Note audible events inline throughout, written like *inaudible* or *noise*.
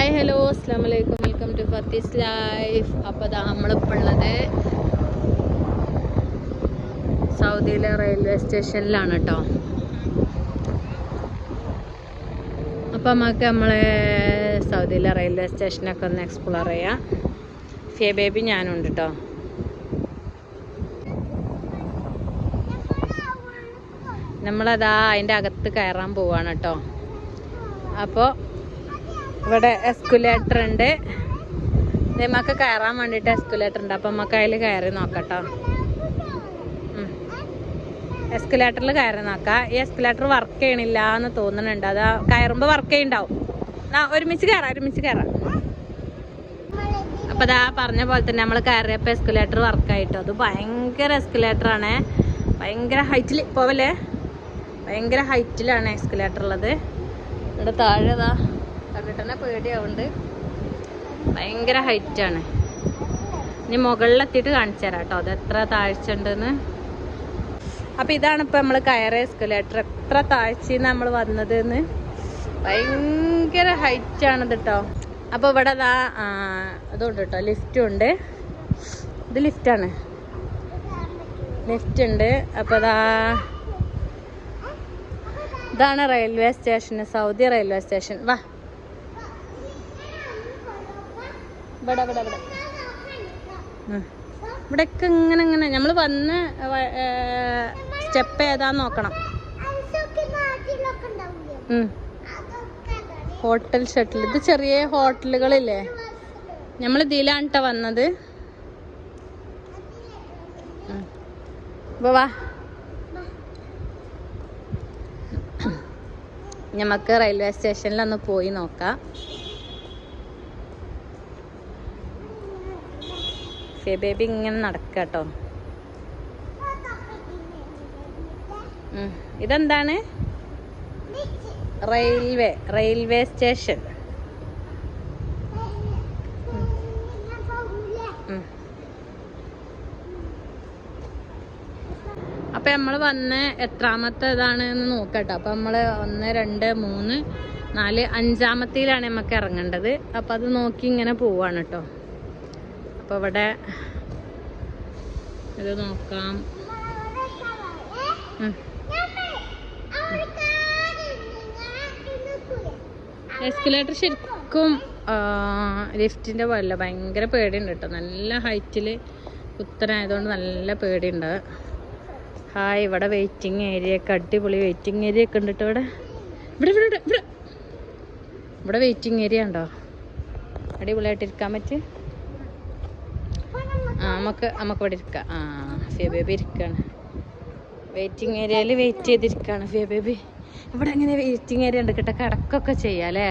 Hi hello അസ്സാം വലൈക്കും welcome to ഫത്തീസ് life അപ്പോൾ അതാ നമ്മളിപ്പോൾ ഉള്ളത് സൗദിയിലെ റെയിൽവേ സ്റ്റേഷനിലാണ് കേട്ടോ അപ്പോൾ നമുക്ക് നമ്മളെ സൗദിയിലെ റെയിൽവേ സ്റ്റേഷനൊക്കെ ഒന്ന് എക്സ്പ്ലോർ ചെയ്യാം. ഫിയ ബേബി ഞാനുണ്ട് കേട്ടോ നമ്മളതാ അതിന്റെ അകത്ത് കയറാൻ പോവാണ് കേട്ടോ അപ്പോൾ ഇവിടെ എസ്കുലേറ്റർ ഉണ്ട്. നമുക്ക് കയറാൻ വേണ്ടിയിട്ട് എസ്കുലേറ്റർ ഉണ്ട്. അപ്പം നമുക്ക് അതിൽ കയറി നോക്കട്ടോ. എസ്കുലേറ്ററിൽ കയറി നോക്കാം. ഈ എസ്കുലേറ്റർ വർക്ക് ചെയ്യണില്ല എന്ന് തോന്നുന്നുണ്ട്. അത് കയറുമ്പോൾ വർക്ക് ചെയ്യുന്നുണ്ടാവും ഒരുമിച്ച് കയറാം ഒരുമിച്ച് കയറാം. അപ്പൊ അതാ പറഞ്ഞ പോലെ തന്നെ നമ്മൾ കയറിയപ്പോൾ എസ്കുലേറ്റർ വർക്കായിട്ടോ അത് ഭയങ്കര എസ്കുലേറ്റർ ആണ്. ഭയങ്കര ഹൈറ്റിൽ പോവല്ലേ ഭയങ്കര ഹൈറ്റിലാണ് എസ്കുലേറ്റർ ഉള്ളത്. ഇവിടെ താഴെ ഇതാ കണ്ടിട്ട് പേടിയാവുണ്ട്. ഭയങ്കര ഹൈറ്റാണ്. ഇനി മുകളിലെത്തിയിട്ട് കാണിച്ചു തരാം കേട്ടോ അത് എത്ര താഴ്ച ഉണ്ടെന്ന് അപ്പം ഇതാണ് ഇപ്പം നമ്മൾ കയറിയ എസ്കലേറ്റർ എത്ര താഴ്ചയിൽ നമ്മൾ വന്നത് എന്ന് ഭയങ്കര ആണ് കേട്ടോ അപ്പോൾ ഇവിടെ ഇതാ അതുണ്ട് കേട്ടോ ലിഫ്റ്റും ഉണ്ട് ഇത് ലിഫ്റ്റാണ്. ലിഫ്റ്റ് ഉണ്ട് അപ്പോൾ ഇതാ ഇതാണ് railway station Saudi railway station. വാ. ഇവിടെ ഇവിടെ ഇവിടെ. ഇവിടെയൊക്കെ ഇങ്ങനെ ഇങ്ങനെ. നമ്മൾ വന്ന് സ്റ്റെപ്പ് ഏതാന്ന് നോക്കണം. Hotel shuttle. ഇത് ചെറിയ ഹോട്ടലുകളില്ലേ? നമ്മൾ ഇതിലാണ് കേട്ടോ വന്നത്. വാ. നമുക്ക് റെയിൽവേ സ്റ്റേഷനിൽ ഒന്ന് പോയി നോക്കാം. ഫേ ബേബി ഇങ്ങനെ നടക്കുക കേട്ടോ. ഇതെന്താണ്? Railway railway station. അപ്പൊ നമ്മൾ വന്ന് എത്രാമത്തെ ഇതാണ് എന്ന് നോക്കട്ടെ. അപ്പൊ നമ്മൾ ഒന്ന് രണ്ട് മൂന്ന് നാല് അഞ്ചാമത്തേലാണ് നമുക്ക് ഇറങ്ങേണ്ടത്. അപ്പൊ അത് നോക്കി ഇങ്ങനെ പോവാണ് കേട്ടോ. അപ്പൊ ഇവിടെ ഇത് നോക്കാം. എസ്കലേറ്റർ ശരിക്കും ലിഫ്റ്റിന്റെ പോലല്ല ഭയങ്കര പേടിയുണ്ട് കേട്ടോ. നല്ല ഹൈറ്റിൽ കുത്തനായതുകൊണ്ട് നല്ല പേടിയുണ്ട്. ഹായ് ഇവിടെ വെയിറ്റിംഗ് ഏരിയ ഒക്കെ അടിപൊളി വെയിറ്റിംഗ് ഏരിയ ഒക്കെ ഉണ്ട് ഇവിടെ. ഇവിടെ ഇവിടെ ഇവിടെ. ഇവിടെ വെയിറ്റിംഗ് ഏരിയ ഉണ്ടോ? അടിപൊളിയായിട്ട് ഇരിക്കാൻ ആ നമുക്ക് നമുക്ക് ഇവിടെ ഇരിക്കാം. ആ ഫിയ ബേബി ഇരിക്കാണ്. വെയിറ്റിംഗ് ഏരിയയിൽ വെയിറ്റ് ചെയ്തിരിക്കാണ് ഫിയ ബേബി. ഇവിടെ എങ്ങനെ വെയിറ്റിംഗ് ഏരിയ ഉണ്ട് കേട്ടോ. കിടക്കൊക്കെ ചെയ്യാല്ലേ അല്ലേ?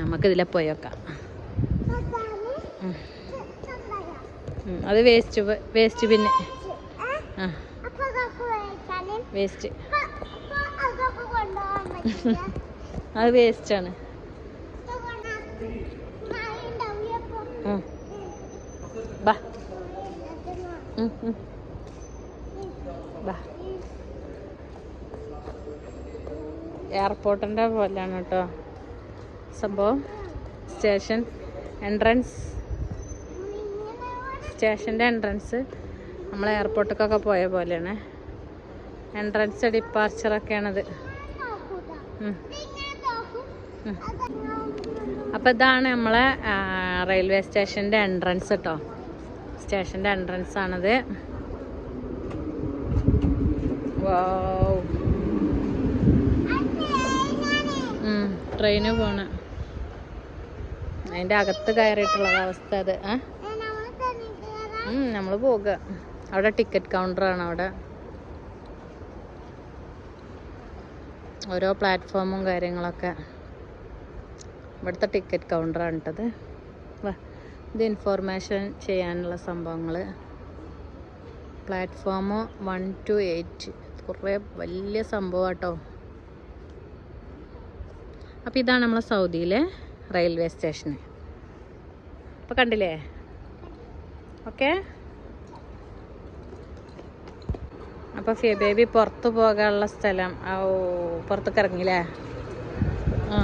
നമുക്ക് ഇതിലെ പോയോക്കാം ഉം. ഉം, അത് വേസ്റ്റ് വേസ്റ്റ് പിന്നെ. ആ വേസ്റ്റ് *laughs* അത് വേസ്റ്റാണ്. ബാ. ബാ. എയർപോർട്ടിന്റെ പോലെയാണ് കേട്ടോ സംഭവം. Station entrance. സ്റ്റേഷന്റെ എൻട്രൻസ്. നമ്മൾ എയർപോർട്ടിലേക്കൊക്കെ പോയ പോലെയാണ്. എൻട്രൻസ് ഡിപ്പാർച്ചറൊക്കെയാണത്. ഉം. ഉം. അപ്പോൾ ഇതാണ് നമ്മളെ റെയിൽവേ സ്റ്റേഷന്റെ എൻട്രൻസ് കേട്ടോ സ്റ്റേഷന്റെ എൻട്രൻസ് ആണത്. ട്രെയിന് പോണ. അതിന്റെ അകത്ത് കയറിയിട്ടുള്ള അവസ്ഥ അത് ആ? നമ്മൾ പോകുക അവിടെ ടിക്കറ്റ് കൗണ്ടറാണ് അവിടെ. ഓരോ പ്ലാറ്റ്ഫോമും കാര്യങ്ങളൊക്കെ. ഇവിടുത്തെ ടിക്കറ്റ് കൗണ്ടറാണ് കേട്ടത് ഇത് ഇൻഫോർമേഷൻ ചെയ്യാനുള്ള സംഭവങ്ങൾ പ്ലാറ്റ്ഫോം വൺ ടു എയ്റ്റ് കുറേ വലിയ സംഭവം കേട്ടോ അപ്പോൾ ഇതാണ് നമ്മളെ സൗദിയിലെ റെയിൽവേ സ്റ്റേഷൻ അപ്പോൾ കണ്ടില്ലേ? ഓക്കെ? അപ്പോൾ അപ്പൊ ഫിയ ബേബി പുറത്ത് പോകാനുള്ള സ്ഥലം. ഓ പുറത്തേക്ക് ഇറങ്ങില്ലേ ആ.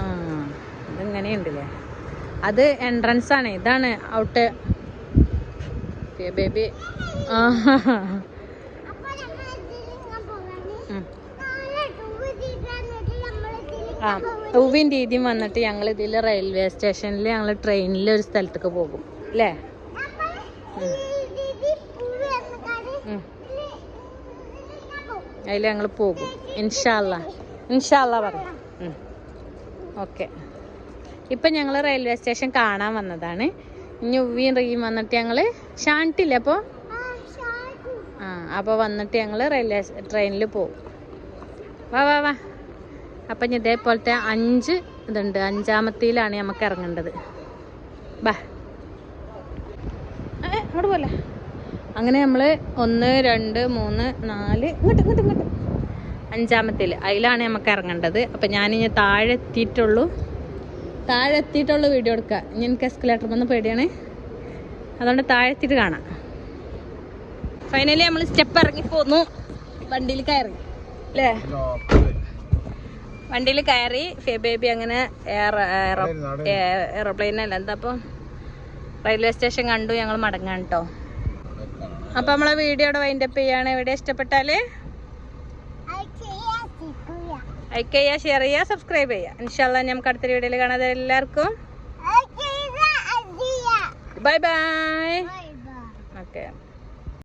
ഇതിങ്ങനെയുണ്ടല്ലേ അത് എൻട്രൻസ് ആണ്. ഇതാണ് ഔട്ട് ബേബി ആ. ഊവിന്റെ രീതിയും വന്നിട്ട് ഞങ്ങൾ ഇതിൽ റെയിൽവേ സ്റ്റേഷനിൽ ഞങ്ങൾ ട്രെയിനിൽ ഒരു സ്ഥലത്തേക്ക് പോകും. അല്ലേ? അതിൽ ഞങ്ങൾ പോകും. ഇൻഷാല്ല ഇൻഷാല്ല പറയാം ഓക്കെ ഇപ്പം ഞങ്ങൾ റെയിൽവേ സ്റ്റേഷൻ കാണാൻ വന്നതാണ്. ഇനി ഉവ്വിയും റീയും വന്നിട്ട് ഞങ്ങൾ ഷാണ്ടില്ലേ അപ്പോൾ ആ അപ്പോൾ വന്നിട്ട് ഞങ്ങൾ റെയിൽവേ ട്രെയിനിൽ പോവും. വാ വാ വാ. അപ്പം ഇനി ഇതേപോലത്തെ അഞ്ച് ഇതുണ്ട്. അഞ്ചാമത്തിയിലാണ് നമുക്ക് ഇറങ്ങേണ്ടത്. ബാ. അവിടെ പോലെ അങ്ങനെ നമ്മൾ ഒന്ന് രണ്ട് മൂന്ന് നാല് ഇങ്ങോട്ട് ഇങ്ങോട്ട് ഇങ്ങോട്ട്. അഞ്ചാമത്തേൽ അതിലാണ് നമുക്ക് ഇറങ്ങേണ്ടത്. അപ്പം ഞാനിനി താഴെ എത്തിയിട്ടുള്ളൂ. താഴെ എത്തിയിട്ടുള്ള വീഡിയോ എടുക്കുക. ഇനി എനിക്ക് എസ്കലേറ്റർ വന്ന് പേടിയാണ്. അതുകൊണ്ട് താഴെ എത്തിയിട്ട് കാണാം. ഫൈനലി നമ്മൾ സ്റ്റെപ്പ് ഇറങ്ങി പോന്നു. വണ്ടിയിൽ കയറി. അല്ലേ വണ്ടിയിൽ കയറി. ഫേ ബേബി അങ്ങനെ എയറോപ്ലെയിനല്ല എന്താ അപ്പം റെയിൽവേ സ്റ്റേഷൻ കണ്ടു. ഞങ്ങൾ മടങ്ങാൻ കേട്ടോ അപ്പോൾ നമ്മളെ വീഡിയോയുടെ വൈൻഡപ്പ് ചെയ്യാണ്. വീഡിയോ ഇഷ്ടപ്പെട്ടാൽ ലൈക്ക് ചെയ്യുക ഷെയർ ചെയ്യുക സബ്സ്ക്രൈബ് ചെയ്യുക ഇൻഷാല്ല നമുക്ക് അടുത്ത വീഡിയോയിൽ കാണാതെ എല്ലാവർക്കും ബൈ ബൈ ഓക്കെ